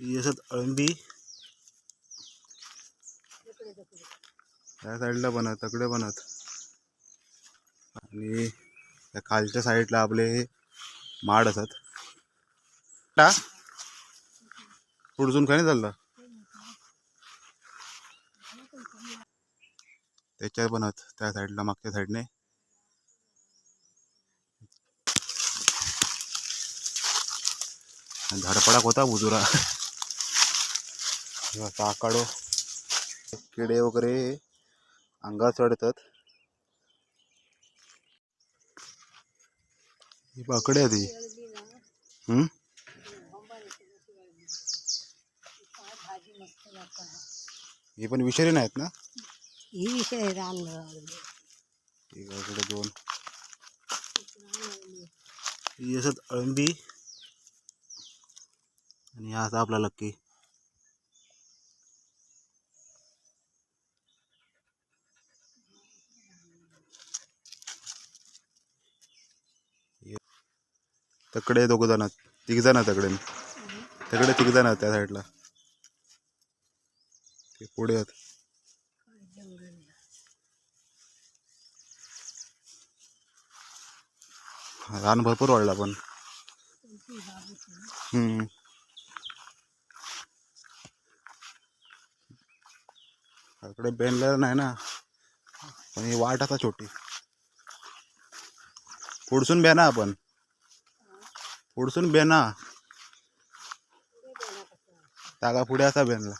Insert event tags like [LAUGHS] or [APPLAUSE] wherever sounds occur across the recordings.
ही असत अळंबी. त्या साईडला बनत तकडे बनत. आणि त्या खालच्या साईडला आपले माड असत. टा. पुढचून काय नाही चाललं. त्याच्यात बनत त्या साईडला मागच्या साईडने. धडपडाक होता बुजुरा [LAUGHS] आकाडो किडे वगैरे अंगावर चढतात. ही पाकडे आहे ती. हम्म? ही पण विषारी नाहीत ना? ही विषय रान इकडे दोन. ही असत अळंबी. आणि हा असा आपला लक्की तकडे दोघ जण तिघ जण तकडे. तकडे तिघ जण त्या साईडला. ते पुढे आहेत. रान भरपूर वाढला पण. हम्म. इकडे बेनलर नाही ना. पण ही वाट आता छोटी. पुढसून बेना आपण. पुढसून बेना तागा पुढे असा बेनला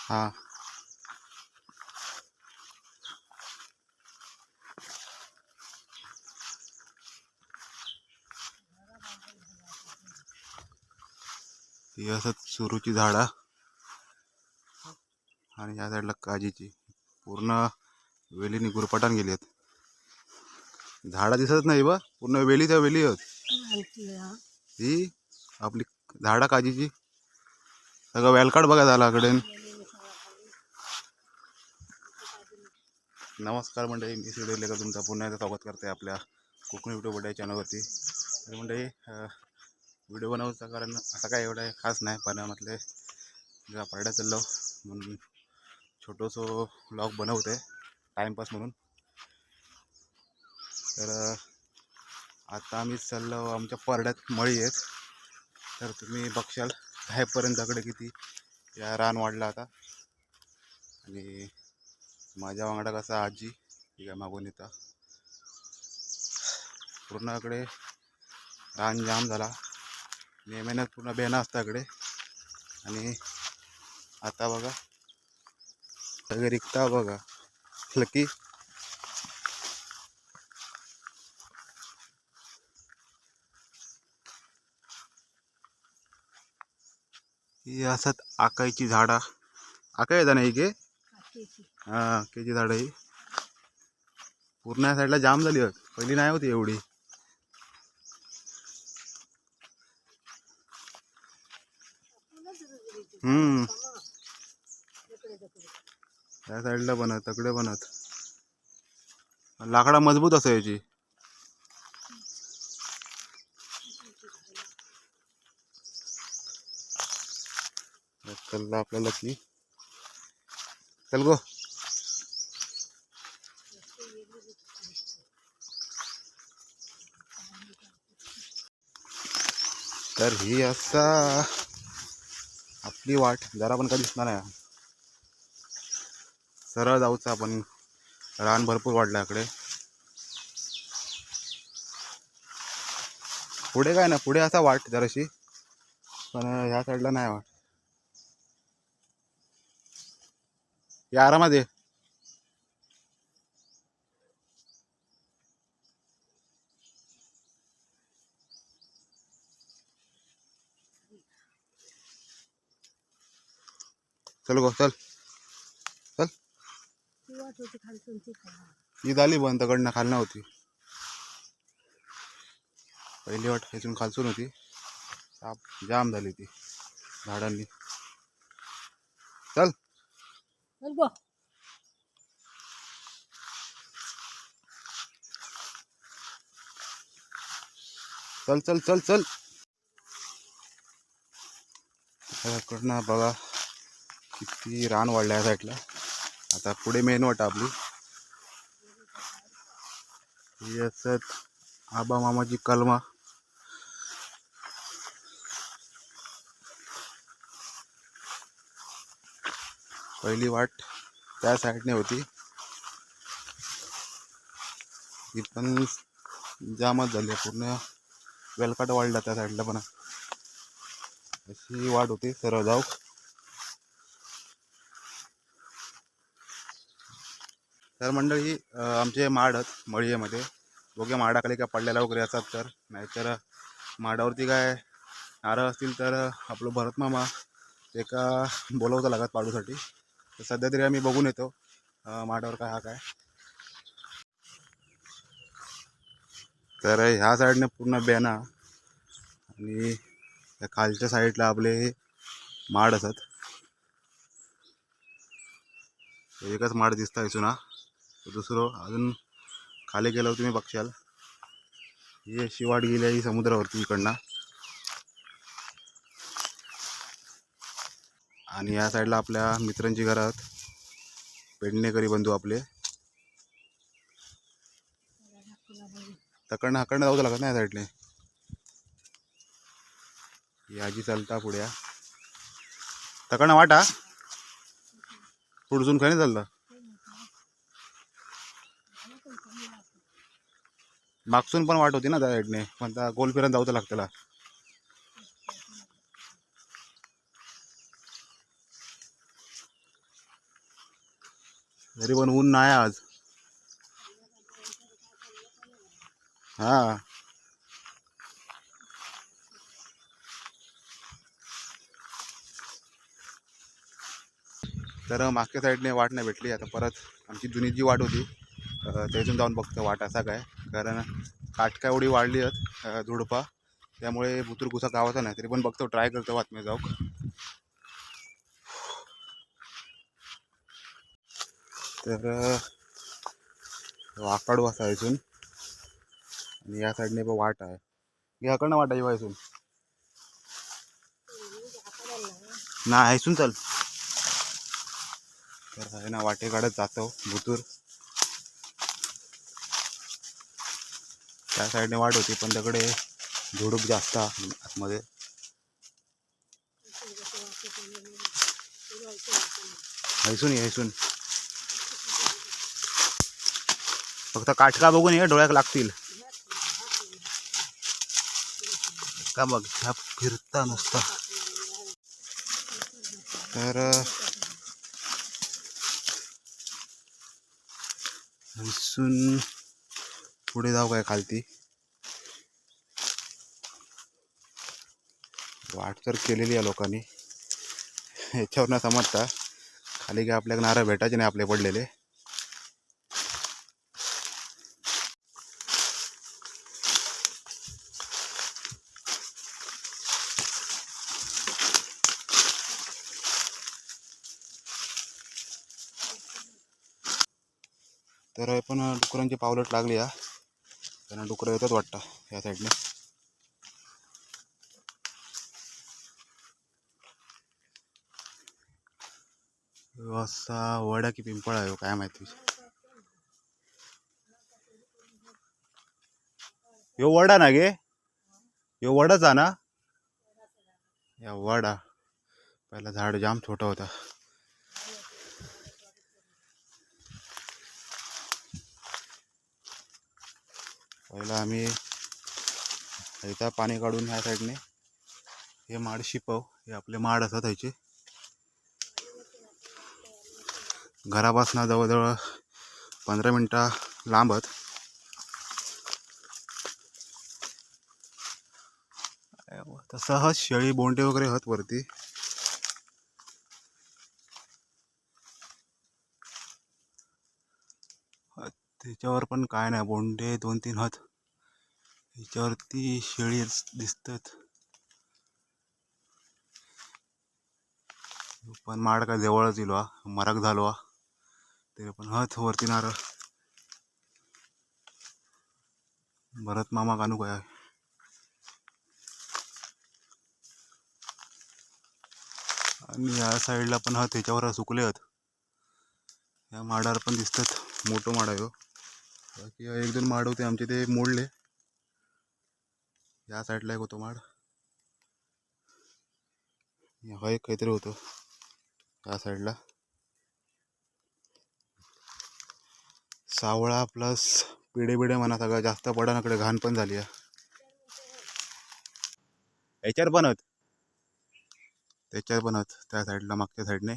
हा. ती असत सुरूची झाडा. आणि या साईडला काजीची. पूर्ण वेलीनी गुरपटान गेली आहेत. झाडा दिसत नाही बा. पूर्ण वेली त्या वेली आहेत. ही आपली झाडा काजीची. सगळं वेलकाड बघा झाला कडे नमस्कार मंडळी. मी सिडे लेकर तुमचा पुन्हा एकदा स्वागत करते आपल्या कोकणी युट्यूब बड्या चॅनलवरती तर मंडळी व्हिडिओ बनवायचं कारण असं काय एवढं खास नाही पण म्हटले जरा पारड्या चाललो म्हणून छोटंसं ब्लॉग बनवते टाईमपास म्हणून. तर आता आम्ही चाललो आमच्या परड्यात मळी आहेत. तर तुम्ही बघशाल दहापर्यंतकडे किती या रान वाढला आता. आणि माझ्या वांगडा कसा आजी ठीक काय मागून येता. पूर्णकडे रान जाम झाला. मे महिन्यात पूर्ण बेना असता इकडे. आणि आता बघा सगळे रिकता बघा. लकी ही असत आकायची झाडा. आकाय नाही के हा आकायची झाडं ही. पूर्ण या साईडला जाम झाली आहेत पहिली नाही होती एवढी. हम्म. त्या साईडला बनत तकडे बनत लाकडा मजबूत असायची चल आपल्याला की. चल गो. तर ही असा कुठली वाट? जरा पण काही दिसणार नाही. सरळ जाऊचं आपण. रान भरपूर वाढलं इकडे पुढे काय ना पुढे असा वाट जराशी. पण ह्या साईडला नाही वाट. या आरामात ये. चल गो चल. चल. ही झाली बंद कडनं खालना होती पहिली वाट इथून खालसून होती. साप जाम झाली ती झाडांनी. चल. चल चल चल चल कडनं बघा किती रान वाढलं या साईडला. आता पुढे मेन वाट आपली. ही असत आबा मामाची कलमा. पहिली वाट त्या साईडने होती. ती पण जामच झाली आहे. पूर्ण वेलकाट वाढला त्या साईडला पण. अशी वाट होती सरळ जाऊ तर मंडळी आमचे माड आहेत मळीमध्ये दोघे माडाखाली काय पडलेला वगैरे असतात तर. नाहीतर माडावरती काय नारळ असतील तर आपलं भरत मामा ते का बोलवतं लागत पाडूसाठी. तर सध्या तरी आम्ही बघून येतो माडावर काय हा काय. तर ह्या साईडने पूर्ण बॅना आणि त्या खालच्या साईडला आपले माड असत एकच माड दिसता इथून हा. दुसरं अजून खाली गेल्यावर तुम्ही बघशाल. ही अशी वाट गेली आहे ही समुद्रावरती इकडनं. आणि या साईडला आपल्या मित्रांची घरं आहेत. पेडणेकरी बंधू आपले. तकडनं हाकडनं जाऊ लागत नाही या साईडने ही आजी चालता पुढ्या. तकडनं वाटा. पुढजून काही नाही चालतं. मागसून पण वाट होती ना त्या साईडने. पण त्या गोल फिरत जाऊ तर लागतं त्याला तरी पण ऊन नाही आज. हा. तर मागच्या साईडने वाट नाही भेटली. आता परत आमची जुनी जी वाट होती त्याच्यातून त्यातून जाऊन बघतो वाट असा काय. कारण काटका एवढी वाढली आहेत झुडपा त्यामुळे भुतूर गुसा गावाचा नाही तरी पण बघतो ट्राय करतो बातम्या जाऊ तर अं, वाकाडू असा इथून. आणि या साईडने पण वाट आहे. याकडनं वाट आहे इथून. ना इथून चल. तर आहे ना वाटे जातो भुतूर. त्या साईडने वाट होती पण त्याकडे झुडूप जास्त आतमध्ये. हैसून हैसून. फक्त काटका बघून ये डोळ्यात लागतील. का बघ ह्या फिरता नुसता. तर हैसून पुढे जाऊ काय खालती? वाट तर केलेली आहे लोकांनी. याच्यावर नाही समजता. खाली काय आपल्याला नारळ भेटायचे नाही आपले पडलेले. तर पण डुकरांची पावलट लागली हा. त्यांना डुकरं येतात वाटतं या साईडने. असा वडा की पिंपळ आहे हो, काय माहिती. यो वडा ना गे. यो वडाच आहे ना. या वडा. पहिला झाड जाम छोटा होता. पहिला आम्ही इथं पाणी काढून ह्या साईडने हे माड शिपव हे आपले माड असतात ह्याचे. घरापासून जवळजवळ पंधरा मिनटं लांबत. तसं सहज शेळी बोंडे वगैरे आहेत वरती. त्याच्यावर पण काय नाही बोंडे दोन तीन हत. याच्यावरती शेळी दिसतात. पण माड का जवळच येलो हा झालो ते तरी पण हत वरती नारळ. भरत मामा कानू काय आणि या साईडला पण हत त्याच्यावर सुकले आहेत या माडावर पण दिसतात मोठं माड आहे हो. बाकी एक दोन माड होते आमचे ते मोडले. या साईडला एक होतो माड. हा एक काहीतरी होतो. या साईडला सावळा प्लस पिढे बिडे म्हणा सगळं जास्त पडानाकडे घाण पण झाली आहे. याच्यावर बनवत त्याच्यावर बनवत त्या साईडला मागच्या साईडने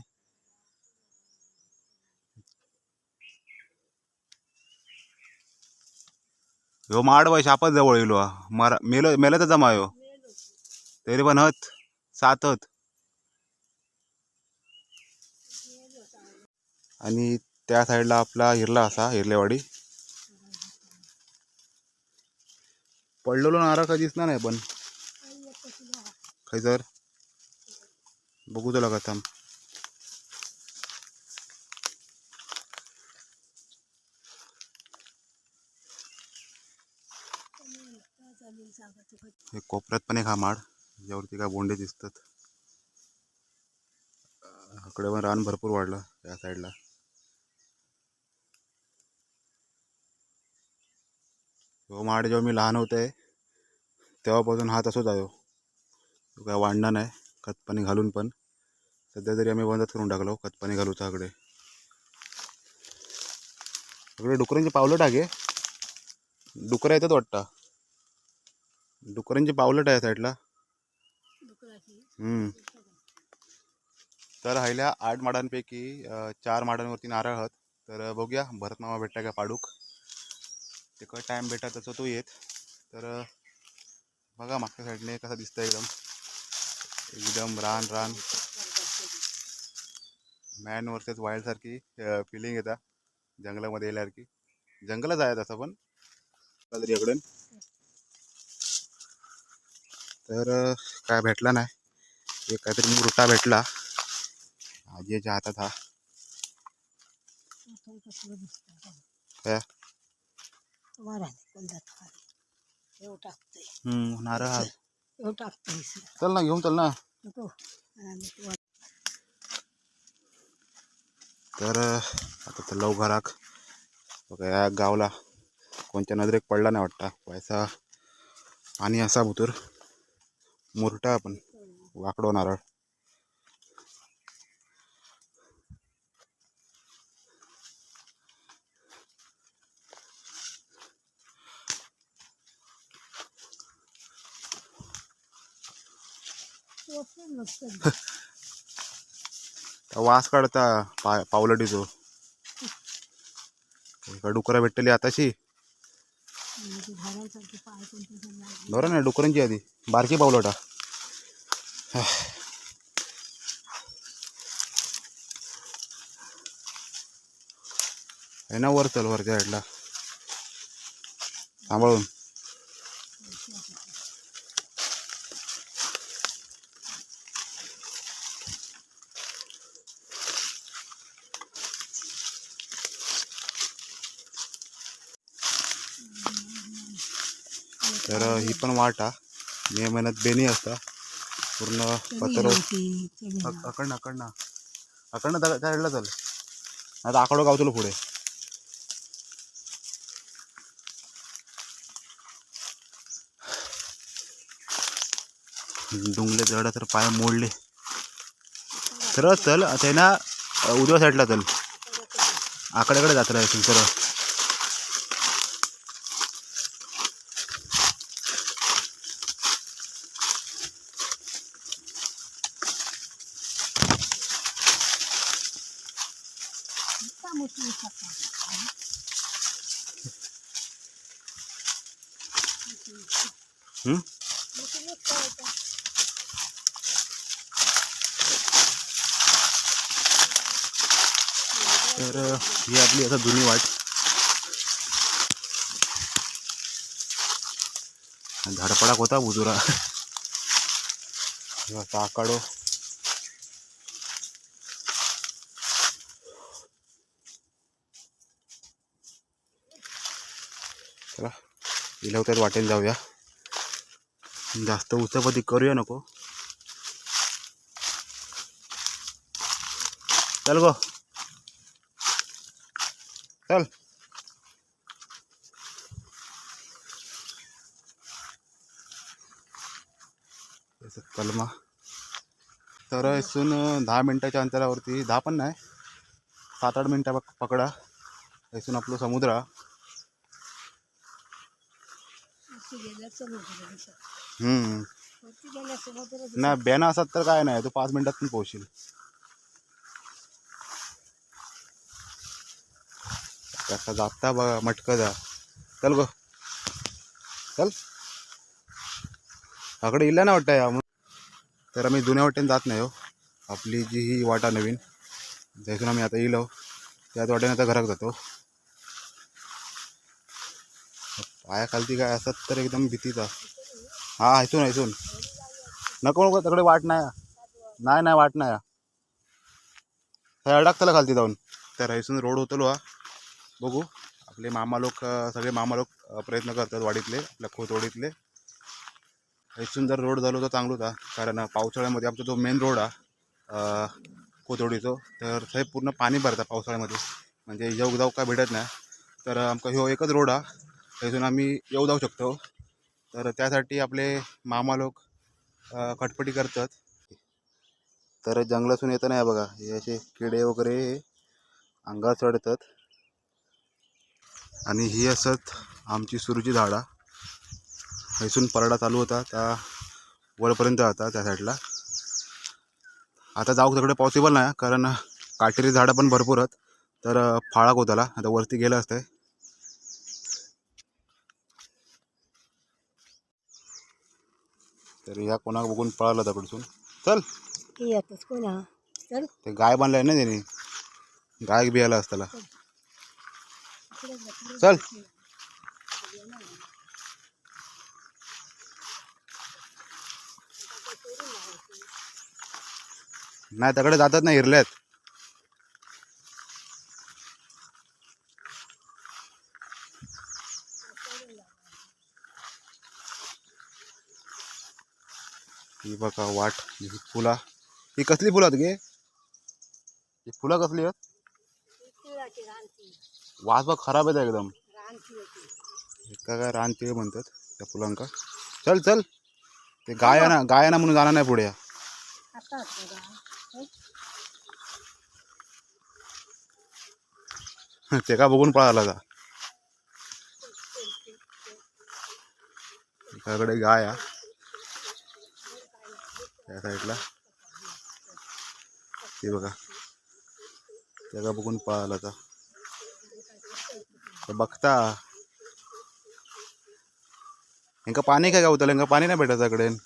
ह्यो माड बाई शापच जवळ येलो हा. मरा मेलो मेला तर जमा ह्यो तरी पण हत सात हत. आणि त्या साईडला आपला हिरला असा हिरलेवाडी. पडलेलो नारळ कधी दिसणार नाही पण. खैसर बघू तुला का हे कोपऱ्यात पण एक हा माड ज्यावरती काय बोंडे दिसतात. इकडे पण रान भरपूर वाढलं या साईडला तो माड जेव्हा मी लहान होते तेव्हापासून हा तसंच आहे. हो. तो काय वाढणार नाही खतपाणी घालून पण. सध्या तरी आम्ही बंदच करून टाकलो खतपाणी घालूचा इकडे. इकडे डुकरांची पावलं टाके डुकरं येतात वाटतं. डुकरांची पावलट आहे साईडला. हम्म. तर राहिल्या आठ माडांपैकी चार माडांवरती नारळ आहात. तर बघूया भरतमामा भेटता का पाडूक? तिकडं टाईम भेटा तसं तो येत. तर बघा मागच्या साईडने कसं दिसतं एकदम. एकदम रान रान. मॅन वर्सेस वाईल्ड सारखी फिलिंग येतात जंगलामध्ये येल्यासारखी. जंगलच आहे तसं पण. तरी इकडे तर काय भेटला नाही. एक काहीतरी मुरटा भेटला. आजीच्या हातात हा. काय? नारळ चल ना घेऊन चल ना. तर आता तर लव घराक बघा या गावला कोणत्या नजरेक पडला नाही वाटता. पैसा आणि असा भुतूर. मुरटा आपण वाकडो नारळ वास काढता पा पावलटीचो एका डुकरा भेटलेली आताशी. धरा बरं ना डुकरांची आधी बारकी पावलटा आहे ना वर चल वरच्या साईडला सांभाळून तर ही पण वाट हा. मे महिन्यात बेनी असता. पूर्ण पत्र अक- अकडनं अकडनं. अकडनं त्या साईडला चाल आता आकडो गाव पुढे. डुंगले चढा तर पाय मोडले. सरळ चल ते ना उजव्या साईडला चल. आकड्याकडे जात राहायचं सरळ हम्म? तर ही आपली आता जुनी वाट झाडपडाक होता बुजुरा [LAUGHS] आकाडो चला गेल्या त्यात वाटेल जाऊया. जास्त उचापती करूया नको. चल गो. चल. कलमा तर इथून दहा मिनटाच्या अंतरावरती दहा पण नाही सात आठ मिनटा पकडा. इथून आपलं समुद्र हा. अशी गेल्या समुद्र दिसत हम्म. नाही बॅन असत तर काय नाही तू पाच मिनिटात पण पोहोचशील. कसा जाता बघा मटक जा. चल गो. चल. आकडे इला ना वाटतं या तर आम्ही जुन्या वाटेने जात नाही हो. आपली जी ही वाटा नवीन त्यातून आम्ही आता इलो त्याच वाटेने आता घरात जातो. पायाखालती काय असत तर एकदम भीतीचा हा इथून इथून. नको नको तिकडे वाट नाही. नाही नाही वाट नाही. आहे. अडक खालती जाऊन. तर इथून रोड होतो हा. बघू. आपले मामा लोक सगळे मामा लोक प्रयत्न करतात वाडीतले आपल्या खोतवाडीतले इथून जर रोड झालो तर चांगलं होता कारण पावसाळ्यामध्ये आमचा जो मेन रोड हा कोतोडीचो तर थंय पूर्ण पाणी भरता पावसाळ्यामध्ये. म्हणजे येऊ जाऊ काय भेटत नाही. तर आमका ह्यो एकच रोड हा. तिथून आम्ही येऊ जाऊ शकतो. तर त्यासाठी आपले मामा लोक खटपटी करतात. तर जंगलातून येतं नाही बघा हे असे किडे वगैरे अंगावर चढतात. आणि ही असत आमची सुरूची झाडा. इथून परडा चालू होता त्या वरपर्यंत जाता त्या साईडला. आता जाऊ तिकडे पॉसिबल नाही कारण काटेरी झाडं पण भरपूर आहेत. तर अ, फाळाक होताला आता वरती गेलं असतं तर ह्या कोणाक बघून पळाला दगडसून चल. ती येतच कोण हा चल. ते गाय बांधलाय ना त्यांनी. गाय बियाला असताला. चल. नाही तिकडे जातात ना हिरल्यात ही बघा वाट ही फुला. ही कसली फुलं आहेत गे? ही फुलं कसली आहेत? वास बघ खराब आहेत एकदम. एका काय रानतिळे म्हणतात त्या फुलांका? चल चल. ते गायना गायना म्हणून जाणार नाही पुढे. [LAUGHS] ते का बघून पळाला का एकाकडे गाय त्या साईडला. ते बघा. त्याला बघून पळाला तर बघता. ह्यांका पाणी काय गावतलं यांका पाणी नाही भेटत कडेन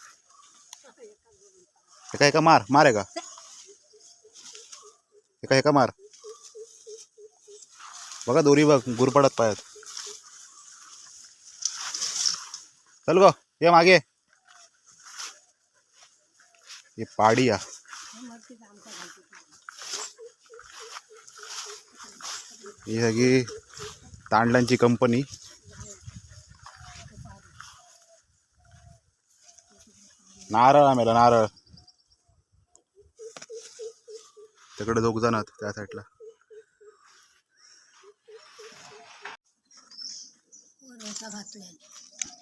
एका एका मार? मार आहे का? एका एका मार? बघा दोरी बघ गुरपडत पायात. चल गो ये मागे. हे पाडी या हे सगळी तांडलांची कंपनी. नारळ आम्हाला नारळ. तिकडे दोघ जण आहेत त्या साईडला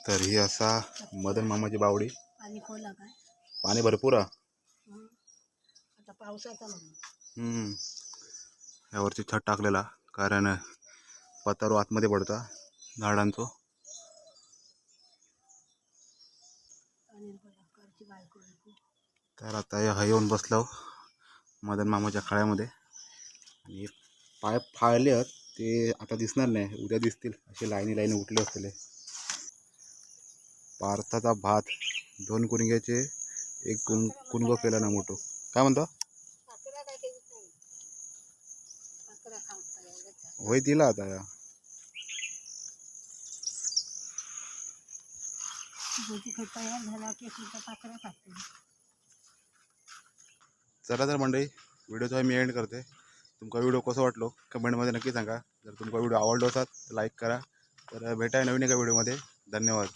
तर ही असा मदन मामाची बावडी. पाणी भरपूर आहे. पावसाचा म्हणून. हम्म. यावरती छत टाकलेला कारण पतारो आतमध्ये पडता झाडांचो. तर आता हे येऊन बसलो मदन मामाच्या खाळ्यामध्ये. आणि पाय फाळले आहेत ते आता दिसणार नाही उद्या दिसतील असे लाईनी लाईनी उठले असतील पार्थाचा भात दोन कुणग्याचे एक कुण कुणगो केला ना मोठो. काय म्हणतो? होय दिला आता या तयार झाला की चला तर मंडळी व्हिडिओचा मी एंड करते. तुमका व्हिडिओ कसं वाटलो? कमेंटमध्ये नक्की सांगा. जर तुमका व्हिडिओ आवडलो असाल तर लाईक करा. तर भेटाय नवीन एका व्हिडिओमध्ये धन्यवाद.